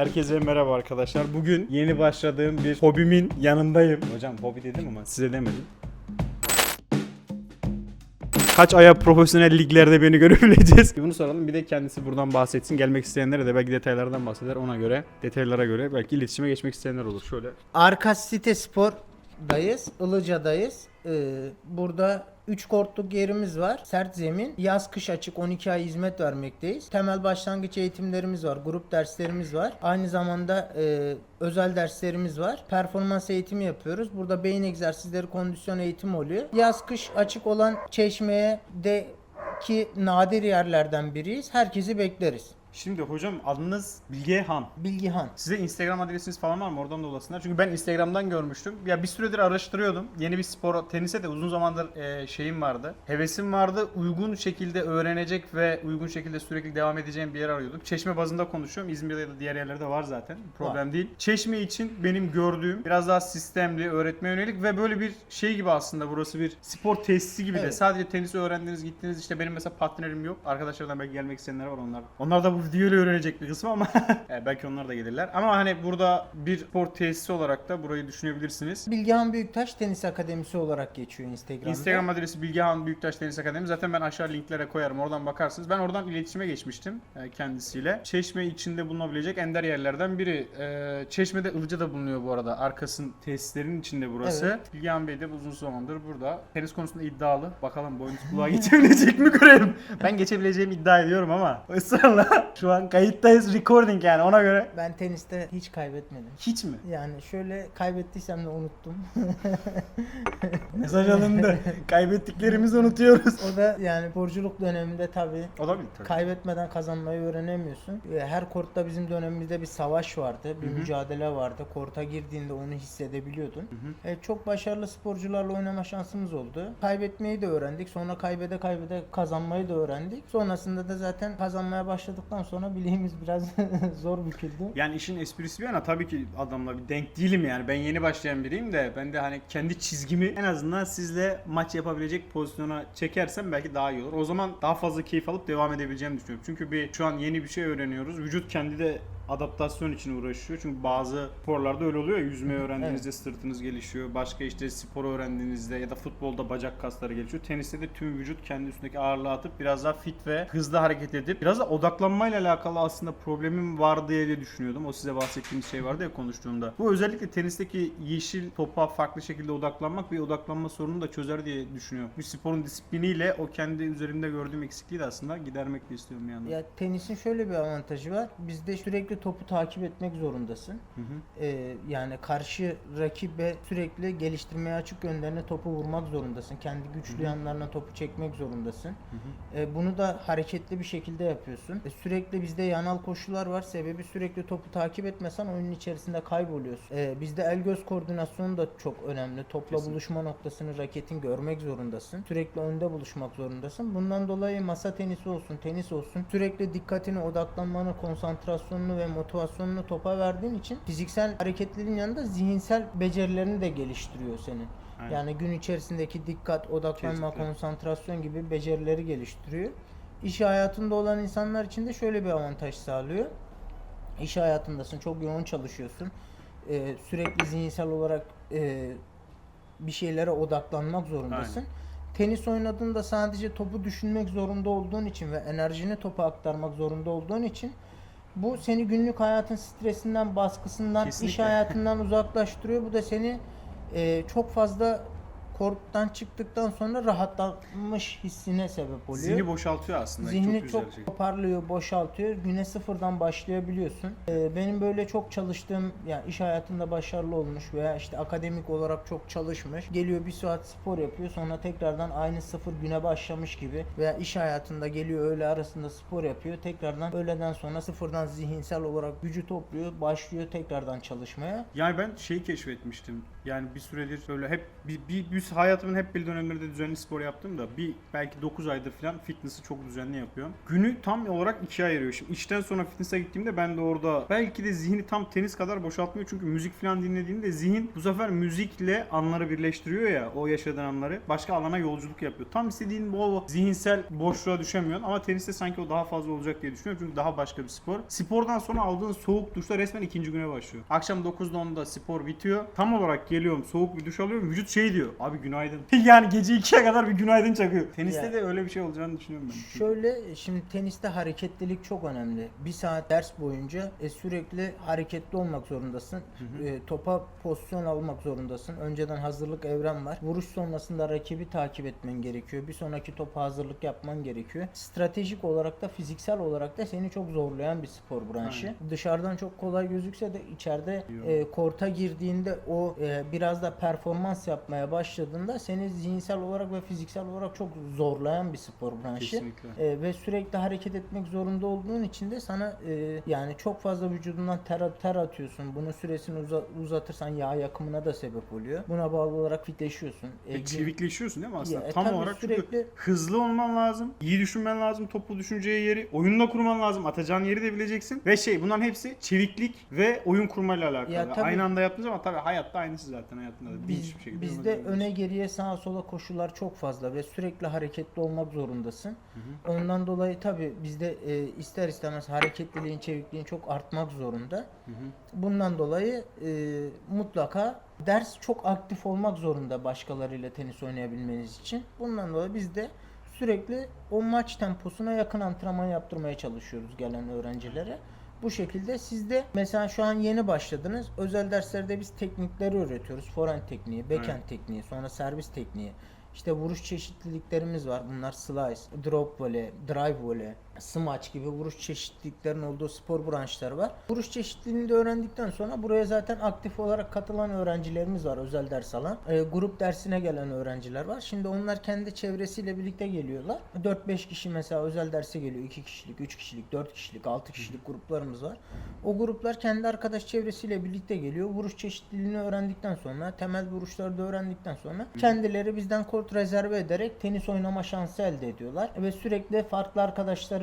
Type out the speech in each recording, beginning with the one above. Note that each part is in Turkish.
Herkese merhaba arkadaşlar. Bugün yeni başladığım bir hobimin yanındayım. Hocam hobi dedim ama size demedim. Kaç aya profesyonel liglerde beni görebileceğiz? Bunu soralım. Bir de kendisi buradan bahsetsin. Gelmek isteyenlere de belki detaylardan bahseder. Ona göre, detaylara göre belki iletişime geçmek isteyenler olur. Şöyle. Arka Site Spor'dayız. Ilıca'dayız. Ee, burada 3 kortluk yerimiz var. Sert zemin. Yaz kış açık 12 ay hizmet vermekteyiz. Temel başlangıç eğitimlerimiz var. Grup derslerimiz var. Aynı zamanda e, özel derslerimiz var. Performans eğitimi yapıyoruz. Burada beyin egzersizleri, kondisyon eğitimi oluyor. Yaz kış açık olan çeşmeye de ki nadir yerlerden biriyiz. Herkesi bekleriz. Şimdi hocam adınız Bilge Han. Bilgihan. Size Instagram adresiniz falan var mı? Oradan da ulaşsınlar. Çünkü ben Instagram'dan görmüştüm. Ya bir süredir araştırıyordum. Yeni bir spor, tenise de uzun zamandır e, şeyim vardı. Hevesim vardı. Uygun şekilde öğrenecek ve uygun şekilde sürekli devam edeceğim bir yer arıyordum. Çeşme bazında konuşuyorum. İzmir'de ya da diğer yerlerde var zaten. Problem değil. Çeşme için benim gördüğüm biraz daha sistemli, öğretme yönelik ve böyle bir şey gibi aslında burası bir spor tesisi gibi de. Evet. Sadece tenisi öğrendiniz, gittiniz. İşte benim mesela partnerim yok. Arkadaşlardan belki gelmek isteyenler var onlar. Onlar da bu videoyla öğrenecek bir kısmı ama e, belki onlar da gelirler. Ama hani burada bir spor tesisi olarak da burayı düşünebilirsiniz. Bilgehan Büyüktaş Tenis Akademisi olarak geçiyor Instagram'da. Instagram adresi Bilgehan Büyüktaş Tenis Akademi. Zaten ben aşağı linklere koyarım. Oradan bakarsınız. Ben oradan iletişime geçmiştim e, kendisiyle. Çeşme içinde bulunabilecek ender yerlerden biri. E, Çeşme'de Ilıca'da bulunuyor bu arada. Arkasın tesislerin içinde burası. Evet. Bilgehan Bey de uzun zamandır burada. Tenis konusunda iddialı. Bakalım boynuz kulağa geçebilecek mi görelim. Ben geçebileceğimi iddia ediyorum ama ısrarla. Şu an kayıttayız. Recording yani ona göre. Ben teniste hiç kaybetmedim. Hiç mi? Yani şöyle kaybettiysem de unuttum. Mesaj alındı. Kaybettiklerimizi unutuyoruz. o da yani sporculuk döneminde tabii Olabilir tabii. kaybetmeden kazanmayı öğrenemiyorsun. Ee, Her kortta bizim dönemimizde bir savaş vardı, bir Hı hı. mücadele vardı. Korta girdiğinde onu hissedebiliyordun. Ee, Çok başarılı sporcularla oynama şansımız oldu. Kaybetmeyi de öğrendik. Sonra kaybede kaybede kazanmayı da öğrendik. Sonrasında da zaten kazanmaya başladıktan sonra bileğimiz biraz zor büküldü. Yani işin esprisi bir yana tabii ki adamla bir denk değilim yani. Ben yeni başlayan biriyim de ben de hani kendi çizgimi en azından sizle maç yapabilecek pozisyona çekersem belki daha iyi olur. O zaman daha fazla keyif alıp devam edebileceğimi düşünüyorum. Çünkü bir şu an yeni bir şey öğreniyoruz. Vücut kendi de adaptasyon için uğraşıyor. Çünkü bazı sporlarda öyle oluyor ya yüzme öğrendiğinizde sırtınız gelişiyor. Başka işte spor öğrendiğinizde ya da futbolda bacak kasları gelişiyor. Teniste de tüm vücut kendi üstündeki ağırlığı atıp biraz daha fit ve hızlı hareket edip biraz da odaklanmayla alakalı aslında problemim var diye düşünüyordum. O size bahsettiğim şey vardı ya konuştuğumda. Bu özellikle tenisteki yeşil topa farklı şekilde odaklanmak bir odaklanma sorununu da çözer diye düşünüyorum. Bu sporun disipliniyle o kendi üzerimde gördüğüm eksikliği de aslında gidermek de istiyorum yandan. Ya tenisin şöyle bir avantajı var. Bizde sürekli topu takip etmek zorundasın. Hı hı. Ee, yani karşı rakibe sürekli geliştirmeye açık yönlerine topu vurmak zorundasın. Kendi güçlü yanlarına topu çekmek zorundasın. Ee, bunu da hareketli bir şekilde yapıyorsun. Ee, sürekli bizde yanal koşular var. Sebebi sürekli topu takip etmesen oyunun içerisinde kayboluyorsun. Ee, bizde el göz koordinasyonu da çok önemli. Topla Kesin. buluşma noktasını raketin görmek zorundasın. Sürekli önde buluşmak zorundasın. Bundan dolayı masa tenisi olsun, tenis olsun sürekli dikkatini, odaklanmanı, konsantrasyonunu ve motivasyonunu topa verdiğin için fiziksel hareketliliğin yanında zihinsel becerilerini de geliştiriyor senin. Aynen. Yani gün içerisindeki dikkat, odaklanma, Kesinlikle. konsantrasyon gibi becerileri geliştiriyor. İş hayatında olan insanlar için de şöyle bir avantaj sağlıyor. İş hayatındasın, çok yoğun çalışıyorsun. Ee, sürekli zihinsel olarak e, bir şeylere odaklanmak zorundasın. Tenis oynadığında sadece topu düşünmek zorunda olduğun için ve enerjini topa aktarmak zorunda olduğun için bu seni günlük hayatın stresinden, baskısından, iş Kesinlikle. hayatından uzaklaştırıyor. Bu da seni e, çok fazla korktan çıktıktan sonra rahatlamış hissine sebep oluyor. Zihni boşaltıyor aslında. Zihni çok çok, şey. toparlıyor, boşaltıyor. Güne sıfırdan başlayabiliyorsun. Ee, benim böyle çok çalıştığım, yani iş hayatında başarılı olmuş veya işte akademik olarak çok çalışmış. Geliyor bir saat spor yapıyor sonra tekrardan aynı sıfır güne başlamış gibi. Veya iş hayatında geliyor öğle arasında spor yapıyor. Tekrardan öğleden sonra sıfırdan zihinsel olarak gücü topluyor. Başlıyor tekrardan çalışmaya. Yani ben şeyi keşfetmiştim. Yani bir süredir böyle hep bir, bir, bir hayatımın hep belli dönemlerinde düzenli spor yaptım da bir belki 9 aydır falan fitness'ı çok düzenli yapıyorum. Günü tam olarak ikiye ayırıyor. Şimdi işten sonra fitness'a gittiğimde ben de orada belki de zihni tam tenis kadar boşaltmıyor. Çünkü müzik falan dinlediğinde zihin bu sefer müzikle anları birleştiriyor ya o yaşadığın anları. Başka alana yolculuk yapıyor. Tam istediğin bu zihinsel boşluğa düşemiyorsun ama teniste sanki o daha fazla olacak diye düşünüyorum. Çünkü daha başka bir spor. Spordan sonra aldığın soğuk duşta resmen ikinci güne başlıyor. Akşam 9'da 10'da spor bitiyor. Tam olarak geliyorum soğuk bir duş alıyorum. Vücut şey diyor. Abi günaydın. yani gece 2'ye kadar bir günaydın çakıyor. Teniste Ya. de öyle bir şey olacağını düşünüyorum ben. Şöyle şimdi teniste hareketlilik çok önemli. Bir saat ders boyunca e, sürekli hareketli olmak zorundasın. E, topa pozisyon almak zorundasın. Önceden hazırlık evren var. Vuruş sonrasında rakibi takip etmen gerekiyor. Bir sonraki topa hazırlık yapman gerekiyor. Stratejik olarak da fiziksel olarak da seni çok zorlayan bir spor branşı. Dışarıdan çok kolay gözükse de içeride Yok. e, korta girdiğinde o e, biraz da performans yapmaya başladığında seni zihinsel olarak ve fiziksel olarak çok zorlayan bir spor branşı. Kesinlikle. E, ve sürekli hareket etmek zorunda olduğun için de sana e, yani çok fazla vücudundan ter, ter atıyorsun. Bunun süresini uza- uzatırsan yağ yakımına da sebep oluyor. Buna bağlı olarak fitleşiyorsun. E, gün- çevikleşiyorsun değil mi aslında? E, Tam olarak sürekli- hızlı olman lazım. iyi düşünmen lazım. Topu düşüneceği yeri. Oyunla kurman lazım. Atacağın yeri de bileceksin. Ve şey bunların hepsi çeviklik ve oyun kurmayla alakalı. Ya, tabii. Aynı anda yaptığınız ama tabii hayatta aynısı zaten hayatında da. Biz, Hiçbir şekilde bizde yapamıyoruz. Öne geriye sağa sola koşular çok fazla ve sürekli hareketli olmak zorundasın. Ondan dolayı tabi bizde e, ister istemez hareketliliğin, çevikliğin çok artmak zorunda. Hı hı. Bundan dolayı e, mutlaka ders çok aktif olmak zorunda başkalarıyla tenis oynayabilmeniz için. Bundan dolayı biz de sürekli o maç temposuna yakın antrenman yaptırmaya çalışıyoruz gelen öğrencilere. Bu şekilde siz de mesela şu an yeni başladınız. Özel derslerde biz teknikleri öğretiyoruz. Forehand tekniği, backhand Evet. tekniği, sonra servis tekniği. İşte vuruş çeşitliliklerimiz var. Bunlar slice, drop volley, drive volley, smaç gibi vuruş çeşitliliklerinin olduğu spor branşları var. Vuruş çeşitliliğini de öğrendikten sonra buraya zaten aktif olarak katılan öğrencilerimiz var özel ders alan. Ee, grup dersine gelen öğrenciler var. Şimdi onlar kendi çevresiyle birlikte geliyorlar. 4-5 kişi mesela özel derse geliyor. 2 kişilik, 3 kişilik, 4 kişilik, 6 kişilik gruplarımız var. O gruplar kendi arkadaş çevresiyle birlikte geliyor. Vuruş çeşitliliğini öğrendikten sonra, temel vuruşları da öğrendikten sonra kendileri bizden kort rezerve ederek tenis oynama şansı elde ediyorlar ve sürekli farklı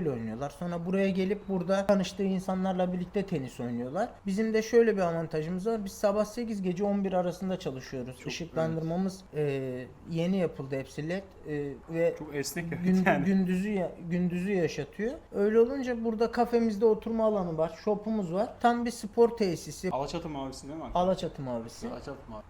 arkadaşlarıyla oynuyorlar. Sonra buraya gelip burada tanıştığı insanlarla birlikte tenis oynuyorlar. Bizim de şöyle bir avantajımız var. Biz sabah 8 gece 11 arasında çalışıyoruz. Çok, Işıklandırmamız e, yeni yapıldı hepsi led e, ve Çok esnek evet Gün- yani. gündüzü ya- gündüzü yaşatıyor. Öyle olunca burada kafemizde oturma alanı var, shopumuz var. Tam bir spor tesisi. Alaçatı mavisi değil mi? Alaçatı mavisi. Alaçatı mavi.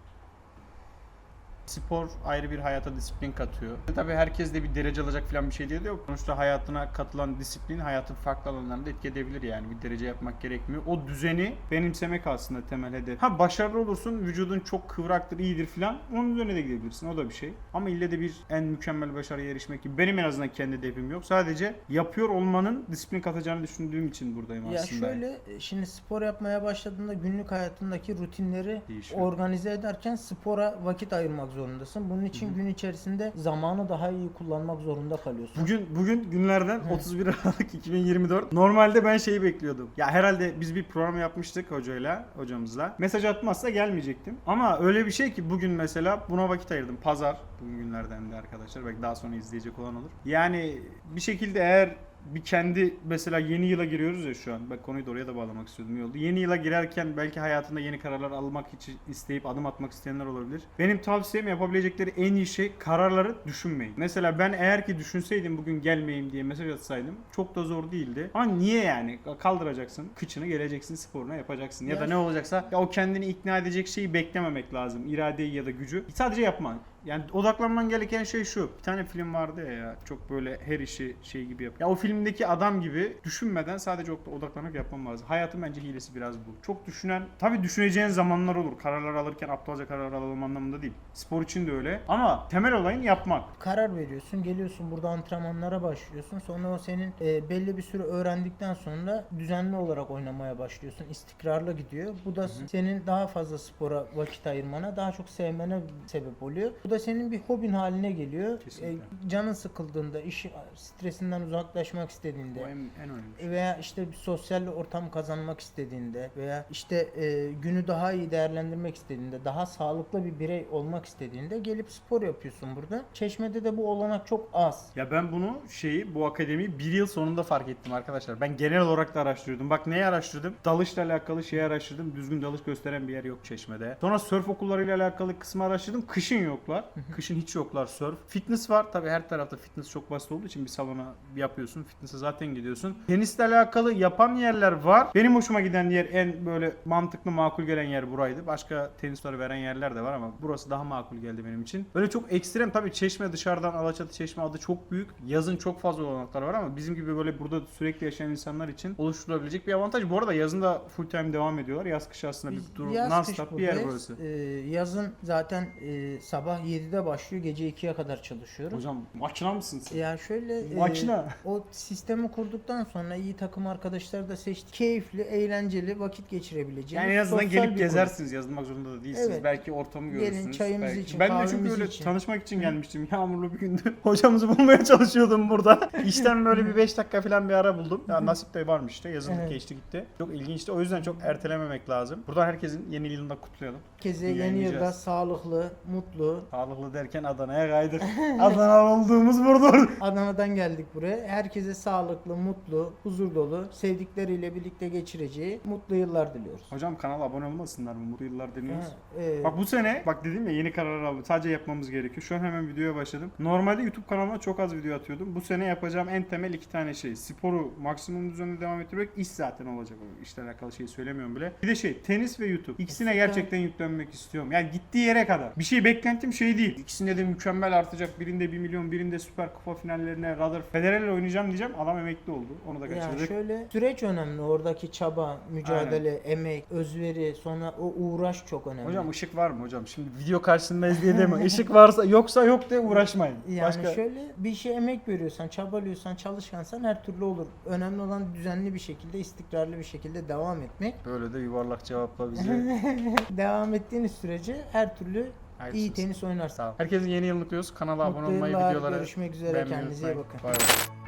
Spor ayrı bir hayata disiplin katıyor. Tabii herkes de bir derece alacak falan bir şey diye de yok. Sonuçta hayatına katılan disiplin hayatın farklı alanlarında etki edebilir yani. Bir derece yapmak gerekmiyor. O düzeni benimsemek aslında temel hedef. Ha başarılı olursun, vücudun çok kıvraktır, iyidir falan. Onun üzerine de gidebilirsin. O da bir şey. Ama ille de bir en mükemmel başarıya erişmek gibi. Benim en azından kendi hedefim yok. Sadece yapıyor olmanın disiplin katacağını düşündüğüm için buradayım Ya aslında. şöyle şimdi spor yapmaya başladığında günlük hayatındaki rutinleri Değişiyor. organize ederken spora vakit ayırmak zorundasın. Bunun için gün içerisinde zamanı daha iyi kullanmak zorunda kalıyorsun. Bugün bugün günlerden 31 Aralık 2024. Normalde ben şeyi bekliyordum. Ya herhalde biz bir program yapmıştık hocayla, hocamızla. Mesaj atmazsa gelmeyecektim. Ama öyle bir şey ki bugün mesela buna vakit ayırdım. Pazar bugün günlerden de arkadaşlar. Belki daha sonra izleyecek olan olur. Yani bir şekilde eğer bir kendi mesela yeni yıla giriyoruz ya şu an. Bak konuyu da oraya da bağlamak istiyordum. iyi oldu. Yeni yıla girerken belki hayatında yeni kararlar almak için isteyip adım atmak isteyenler olabilir. Benim tavsiyem yapabilecekleri en iyi şey kararları düşünmeyin. Mesela ben eğer ki düşünseydim bugün gelmeyeyim diye mesaj atsaydım çok da zor değildi. Ama niye yani? Kaldıracaksın, kıçını geleceksin sporuna yapacaksın. Ya, Ya da ne olacaksa ya o kendini ikna edecek şeyi beklememek lazım. İradeyi ya da gücü. Sadece yapman. Yani odaklanman gereken şey şu. Bir tane film vardı ya, ya çok böyle her işi şey gibi yap. Ya o filmdeki adam gibi düşünmeden sadece od- odaklanıp yapman lazım. Hayatın bence hilesi biraz bu. Çok düşünen, tabii düşüneceğin zamanlar olur. Kararlar alırken aptalca karar alalım anlamında değil. Spor için de öyle. Ama temel olayın yapmak. karar veriyorsun, geliyorsun burada antrenmanlara başlıyorsun. Sonra o senin e, belli bir süre öğrendikten sonra düzenli olarak oynamaya başlıyorsun. İstikrarlı gidiyor. Bu da senin daha fazla spora vakit ayırmana, daha çok sevmene sebep oluyor. Bu Bu da senin bir hobin haline geliyor. Kesinlikle. E, canın sıkıldığında, iş stresinden uzaklaşmak Bu istediğinde en, en önemli. veya işte bir sosyal ortam kazanmak istediğinde veya işte e, günü daha iyi değerlendirmek istediğinde, daha sağlıklı bir birey olmak istediğinde gelip spor yapıyorsun burada. Çeşme'de de bu olanak çok az. Ya ben bunu şeyi bu akademiyi bir yıl sonunda fark ettim arkadaşlar. Ben genel olarak da araştırıyordum. Bak neyi araştırdım? Dalışla alakalı şeyi araştırdım. Düzgün dalış gösteren bir yer yok Çeşme'de. Sonra sörf okullarıyla alakalı kısmı araştırdım. Kışın yoklar. Kışın hiç yoklar sörf. Fitness var. Tabii her tarafta fitness çok basit olduğu için bir salona yapıyorsun. Fitness'e zaten gidiyorsun. Tenisle alakalı yapan yerler var. Benim hoşuma giden yer en böyle mantıklı makul gelen yer buraydı. Başka tenisleri veren yerler de var ama burası daha makul geldi benim için. Böyle çok ekstrem tabii Çeşme dışarıdan Alaçatı Çeşme adı çok büyük. Yazın çok fazla olanaklar var ama bizim gibi böyle burada sürekli yaşayan insanlar için oluşturulabilecek bir avantaj. Bu arada yazın da full time devam ediyorlar. Yaz kış aslında bir durum yaz non bir yer burası. E, yazın zaten e, sabah 7'de başlıyor, gece 2'ye kadar çalışıyoruz. Hocam makina mısın sen? Ya şöyle e, Makina. o sistemi kurduktan sonra iyi takım arkadaşlar da seçtik. Keyifli, eğlenceli vakit geçirebileceğiniz. Yani en azından gelip gezersiniz. Yazılmak zorunda da değilsiniz. Evet. Belki ortamı Gelin, görürsünüz. çayımızı Belki. için, ben de çünkü öyle için. tanışmak için gelmiştim. Yağmurlu bir gündü. Hocamızı bulmaya çalışıyordum burada. İşten böyle bir 5 dakika falan bir ara buldum. Ya nasip de varmış işte. Yazılık Evet. geçti gitti. Çok ilginçti. O yüzden çok ertelememek lazım. Buradan herkesin yeni yılını da kutlayalım. Herkese yeni yılda sağlıklı, mutlu. Sağlıklı derken Adana'ya kaydık. Adana olduğumuz burada. Adana'dan geldik buraya. Herkese sağlıklı, mutlu, huzur dolu, sevdikleriyle birlikte geçireceği mutlu yıllar diliyoruz. Hocam kanala abone olmasınlar mı? Mutlu yıllar deniyoruz. Ha, e, Bak bu sene bak dedim ya yeni karar aldım. Sadece yapmamız gerekiyor. Şu an hemen videoya başladım. Normalde YouTube kanalıma çok az video atıyordum. Bu sene yapacağım en temel iki tane şey. Sporu maksimum düzeninde devam ettirmek. iş zaten olacak. İşle alakalı şeyi söylemiyorum bile. Bir de şey tenis ve YouTube. İkisine gerçekten yüklenmek istiyorum. Yani gittiği yere kadar. Bir şey beklentim şey değil. İkisinde de mükemmel artacak. Birinde 1 milyon, birinde Süper Kupa finallerine Ruther Federer'le oynayacağım diyeceğim. Adam emekli oldu. Onu da ya kaçırdık. şöyle süreç önemli. Oradaki çaba, mücadele, emek, özveri, sonra o uğraş çok önemli. Hocam ışık var mı hocam? Şimdi video karşısındayız diye deme. Işık varsa yoksa yok diye uğraşmayın. Yani Başka şöyle bir şey emek veriyorsan, çabalıyorsan, çalışkansan her türlü olur. Önemli olan düzenli bir şekilde, istikrarlı bir şekilde devam etmek. böyle de yuvarlak cevapla bizi devam ettiğiniz sürece her türlü iyi Hayırlısı. tenis oynarsın. Sağ ol. Herkesin yeni yılını kutluyoruz. Kanala abone Mutlu olmayı, yıllar, videolara görüşmek üzere, beğenmeyi kendinize iyi unutmayın. bakın. Bay bay.